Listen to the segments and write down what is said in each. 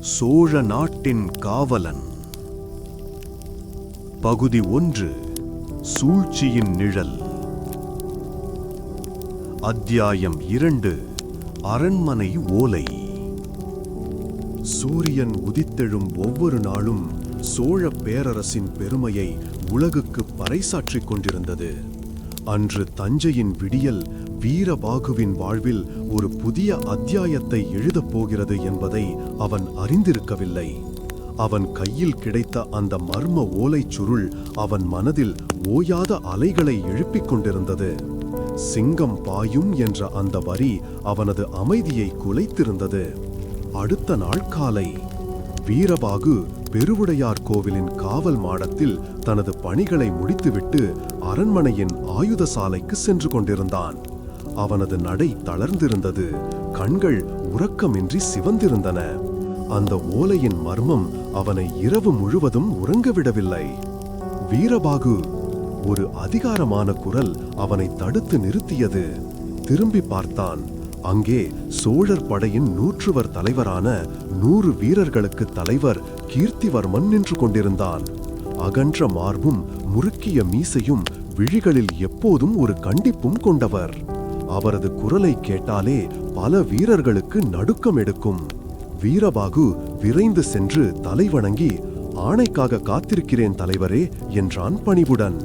சோழ நாட்டின் காவலன். பகுதி ஒன்று சூழ்ச்சியின் நிழல். அத்தியாயம் இரண்டு அரண்மனை ஓலை. சூரியன் உதித்தெழும் ஒவ்வொரு நாளும் சோழ பேரரசின் பெருமையை உலகுக்கு பறைசாற்றிக் கொண்டிருந்தது. அன்று தஞ்சையின் விடியல் வீரபாகுவின் வாழ்வில் ஒரு புதிய அத்தியாயத்தை எழுதப் போகிறது என்பதை அவன் அறிந்திருக்கவில்லை. அவன் கையில் கிடைத்த அந்த மர்ம ஓலைச் சுருள் அவன் மனதில் ஓயாத அலைகளை எழுப்பிக் கொண்டிருந்தது. சிங்கம் பாயும் என்ற அந்த வரி அவனது அமைதியை குலைத்திருந்தது. அடுத்த நாள் காலை வீரபாகு பெருவுடையார் கோவிலின் காவல் மாடத்தில் தனது பணிகளை முடித்துவிட்டு அரண்மனையின் ஆயுத சாலைக்கு சென்று கொண்டிருந்தான். அவனது நடை தளர்ந்திருந்தது. கண்கள் உறக்கமின்றி சிவந்திருந்தன. அந்த ஓலையின் மர்மம் அவனை இரவு முழுவதும் உறங்கவிடவில்லை. வீரபாகு ஒரு அதிகாரமான குரல் அவனை தடுத்து நிறுத்தியது. திரும்பி பார்த்தான். அங்கே சோழர் படையின் நூற்றுவர் தலைவரான நூறு வீரர்களுக்கு தலைவர் கீர்த்திவர்மன் நின்று கொண்டிருந்தான். அகன்ற மார்பும் முறுக்கிய மீசையும் விழிகளில் எப்போதும் ஒரு கண்டிப்பும் கொண்டவர். அவரது குரலை கேட்டாலே பல வீரர்களுக்கு நடுக்கம் எடுக்கும். வீரபாகு விரைந்து சென்று தலைவணங்கி ஆணைக்காக காத்திருக்கிறேன் தலைவரே என்றான் பணிவுடன்.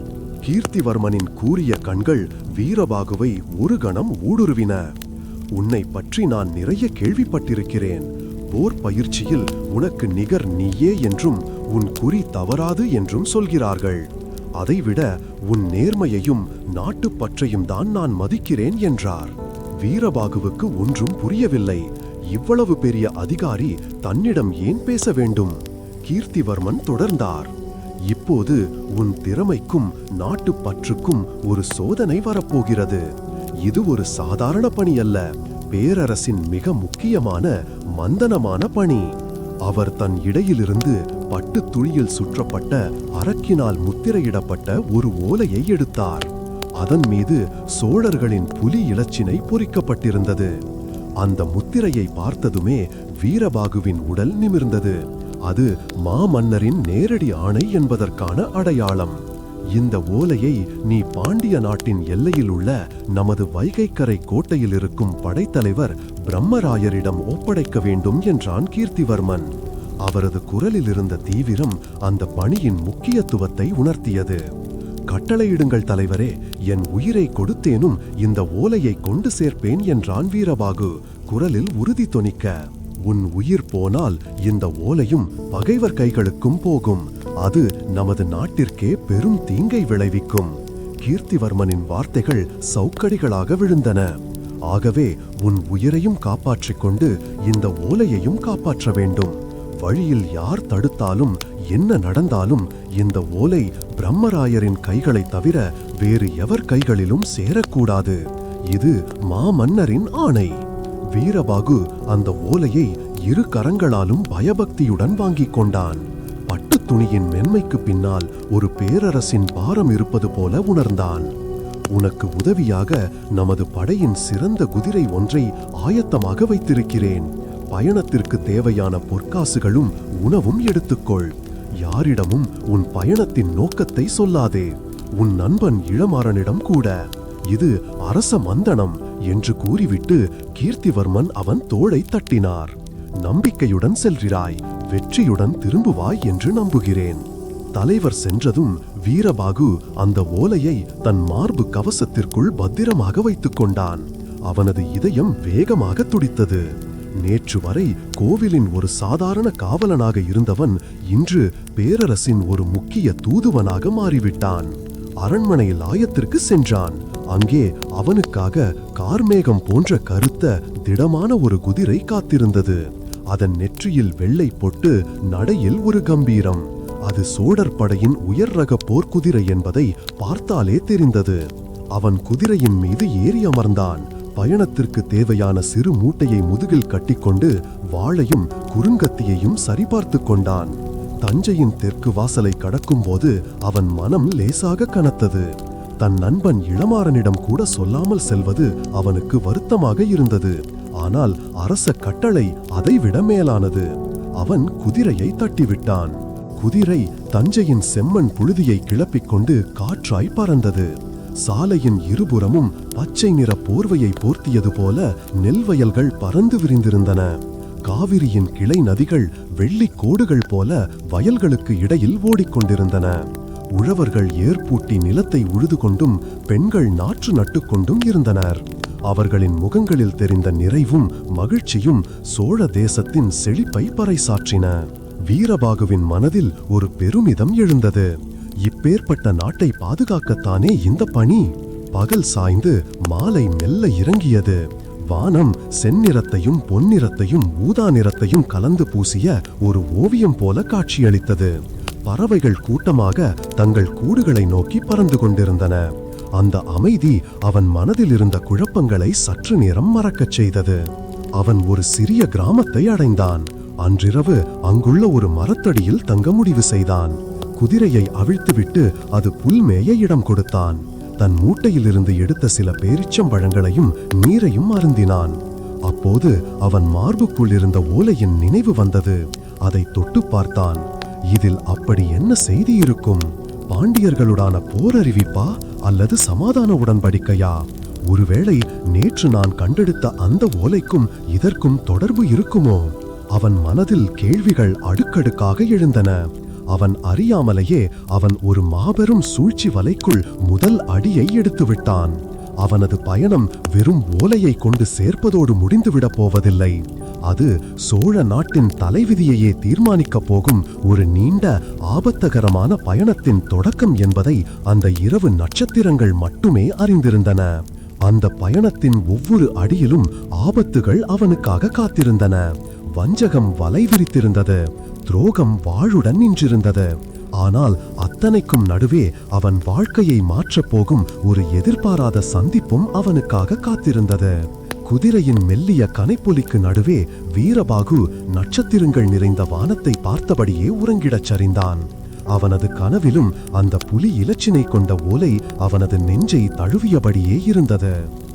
கீர்த்திவர்மனின் கூறிய கண்கள் வீரபாகுவை ஒரு கணம் ஊடுருவின. உன்னை பற்றி நான் நிறைய கேள்விப்பட்டிருக்கிறேன். போர் பயிற்சியில் உனக்கு நிகர் நீயே என்றும் உன் குறி தவறாது என்றும் சொல்கிறார்கள். அதைவிட உன் நேர்மையையும் நாட்டுப்பற்றையும் தான் நான் மதிக்கிறேன் என்றார். வீரபாகுவுக்கு ஒன்றும் புரியவில்லை. இவ்வளவு பெரிய அதிகாரி தன்னிடம் ஏன் பேச வேண்டும்? கீர்த்திவர்மன் தொடர்ந்தார். இப்போது உன் திறமைக்கும் நாட்டுப்பற்றுக்கும் ஒரு சோதனை வரப்போகிறது. இது ஒரு சாதாரண பணி அல்ல. பேரரசின் மிக முக்கியமான மந்தனமான பணி. அவர் தன் இடையிலிருந்து பட்டு துணியில் சுற்றப்பட்ட அரக்கினால் முத்திரையிடப்பட்ட ஒரு ஓலையை எடுத்தார். அதன் மீது சோழர்களின் புலி இலச்சினை பொறிக்கப்பட்டிருந்தது. அந்த முத்திரையை பார்த்ததுமே வீரபாகுவின் உடல் நிமிர்ந்தது. அது மாமன்னரின் நேரடி ஆணை என்பதற்கான அடையாளம். இந்த ஓலையை நீ பாண்டிய நாட்டின் எல்லையில் உள்ள நமது வைகைக்கரை கோட்டையில் இருக்கும் படைத்தலைவர் பிரம்மராயரிடம் ஒப்படைக்க வேண்டும் என்றான் கீர்த்திவர்மன். அவரது குரலில் இருந்த தீவிரம் அந்த பணியின் முக்கியத்துவத்தை உணர்த்தியது. கட்டளையிடுங்கள் தலைவரே என் உயிரை கொடுத்தேனும் இந்த ஓலையை கொண்டு சேர்ப்பேன் என்றான் வீரபாகு. குரலில் உறுதி தொனிக்க உன் உயிர் போனால் இந்த ஓலையும் பகைவர் கைகளுக்கும் போகும். அது நமது நாட்டிற்கே பெரும் தீங்கை விளைவிக்கும். கீர்த்திவர்மனின் வார்த்தைகள் சௌக்கடிகளாக விழுந்தன. ஆகவே உன் உயிரையும் காப்பாற்றிக் கொண்டு இந்த ஓலையையும் காப்பாற்ற வேண்டும். வழியில் யார் தடுத்தாலும் என்ன நடந்தாலும் இந்த ஓலை பிரம்மராயரின் கைகளை தவிர வேறு எவர் கைகளிலும் சேரக்கூடாது. இது மாமன்னரின் ஆணை. வீரபாகு அந்த ஓலையை இரு கரங்களாலும் பயபக்தியுடன் வாங்கிக் கொண்டான். பட்டுத் துணியின் மென்மைக்கு பின்னால் ஒரு பேரரசின் பாரம் இருப்பது போல உணர்ந்தான். உனக்கு உதவியாக நமது படையின் சிறந்த குதிரை ஒன்றை ஆயத்தமாக வைத்திருக்கிறேன். பயணத்திற்கு தேவையான பொற்காசுகளும் உணவும் எடுத்துக்கொள். யாரிடமும் உன் பயணத்தின் நோக்கத்தை சொல்லாதே. உன் நண்பன் இளமாறனிடம் கூட இது அரச மந்தனம் என்று கூறிவிட்டு கீர்த்திவர்மன் அவன் தோளை தட்டினார். நம்பிக்கையுடன் செல்கிறாய் வெற்றியுடன் திரும்புவாய் என்று நம்புகிறேன். தலைவர் சென்றதும் வீரபாகு அந்த ஓலையை தன் மார்பு கவசத்திற்குள் பத்திரமாக வைத்துக் கொண்டான். அவனது இதயம் வேகமாக துடித்தது. நேற்று வரை கோவிலின் ஒரு சாதாரண காவலனாக இருந்தவன் இன்று பேரரசின் ஒரு முக்கிய தூதுவனாக மாறிவிட்டான். அரண்மனையில் ஆயத்திற்கு சென்றான். அங்கே அவனுக்காக கார்மேகம் போன்ற கருத்த திடமான ஒரு குதிரை காத்திருந்தது. அதன் நெற்றியில் வெள்ளை பொட்டு நடையில் ஒரு கம்பீரம். அது சோழர் படையின் உயர் ரக போர்க்குதிரை என்பதை பார்த்தாலே தெரிந்தது. அவன் குதிரையின் மீது ஏறி அமர்ந்தான். பயணத்திற்கு தேவையான சிறு மூட்டையை முதுகில் கட்டிக்கொண்டு வாளையும் குறுங்கத்தியையும் சரிபார்த்து கொண்டான். தஞ்சையின் தெற்கு வாசலை கடக்கும்போது அவன் மனம் லேசாக கனத்தது. தன் நண்பன் இளமாறனிடம் கூட சொல்லாமல் செல்வது அவனுக்கு வருத்தமாக இருந்தது. ஆனால் அரச கட்டளை அதைவிட மேலானது. அவன் குதிரையை தட்டிவிட்டான். குதிரை தஞ்சையின் செம்மண் புழுதியை கிளப்பிக் கொண்டு காற்றாய் பறந்தது. சாலையின் இருபுறமும் பச்சை நிற போர்வையை போர்த்தியது போல நெல் வயல்கள் பறந்து விரிந்திருந்தன. காவிரியின் கிளை நதிகள் வெள்ளி கோடுகள் போல வயல்களுக்கு இடையில் ஓடிக்கொண்டிருந்தன. உழவர்கள் ஏர்பூட்டி நிலத்தை உழுது கொண்டும் பெண்கள் நாற்று நட்டுக்கொண்டும் இருந்தனர். அவர்களின் முகங்களில் தெரிந்த நிறைவும் மகிழ்ச்சியும் சோழ தேசத்தின் செழிப்பை பறைசாற்றின. வீரபாகுவின் மனதில் ஒரு பெருமிதம் எழுந்தது. இப்பேற்பட்ட நாட்டை பாதுகாக்கத்தானே இந்த பணி? பகல் சாய்ந்து மாலை மெல்ல இறங்கியது. வானம் செந்நிறத்தையும் பொன்னிறத்தையும் ஊதா நிறத்தையும் கலந்து பூசிய ஒரு ஓவியம் போல காட்சியளித்தது. பறவைகள் கூட்டமாக தங்கள் கூடுகளை நோக்கி பறந்து கொண்டிருந்தன. அந்த அமைதி அவன் மனதில் இருந்த குழப்பங்களை சற்று நேரம் மறக்கச் செய்தது. அவன் ஒரு சிறிய கிராமத்தை அடைந்தான். அன்றிரவு அங்குள்ள ஒரு மரத்தடியில் தங்க முடிவு செய்தான். குதிரையை அவிழ்த்துவிட்டு அது புல்மேய இடம் கொடுத்தான். தன் மூட்டையிலிருந்து எடுத்த சில பேரிச்சம்பழங்களையும் நீரையும் அருந்தினான். அப்போது அவன் மார்புக்குள் இருந்த ஓலையின் நினைவு வந்தது. அதை தொட்டு பார்த்தான். இதில் அப்படி என்ன செய்தி இருக்கும்? பாண்டியர்களுடான போர் அறிவிப்பா அல்லது சமாதான உடன்படிக்கையா? ஒருவேளை நேற்று நான் கண்டெடுத்த அந்த ஓலைக்கும் இதற்கும் தொடர்பு இருக்குமோ? அவன் மனதில் கேள்விகள் அடுக்கடுக்காக எழுந்தன. அவன் அறியாமலேயே அவன் ஒரு மாபெரும் சூழ்ச்சி வலைக்குள் முதல் அடியை எடுத்து விட்டான். அவனது பயணம் வெறும் ஓலையை கொண்டு சேர்ப்பதோடு முடிந்துவிடப் போவதில்லை. அது சோழ நாட்டின் தலைவிதியையே தீர்மானிக்கப் போகும் ஒரு நீண்ட ஆபத்தகரமான பயணத்தின் தொடக்கம் என்பதை அந்த இரவு நட்சத்திரங்கள் மட்டுமே அறிந்திருந்தன. அந்த பயணத்தின் ஒவ்வொரு அடியிலும் ஆபத்துகள் அவனுக்காக காத்திருந்தன. வஞ்சகம் வலை விரித்திருந்தது. துரோகம் வாழுடன் நின்றிருந்தது. ஆனால் அத்தனைக்கும் நடுவே அவன் வாழ்க்கையை மாற்றப் போகும் ஒரு எதிர்பாராத சந்திப்பும் அவனுக்காக காத்திருந்தது. குதிரையின் மெல்லிய கனைப்பொலிக்கு நடுவே வீரபாகு நட்சத்திரங்கள் நிறைந்த வானத்தை பார்த்தபடியே உறங்கிடச் சரிந்தான். அவனது கனவிலும் அந்த புலி இலச்சினை கொண்ட ஓலை அவனது நெஞ்சை தழுவியபடியே இருந்தது.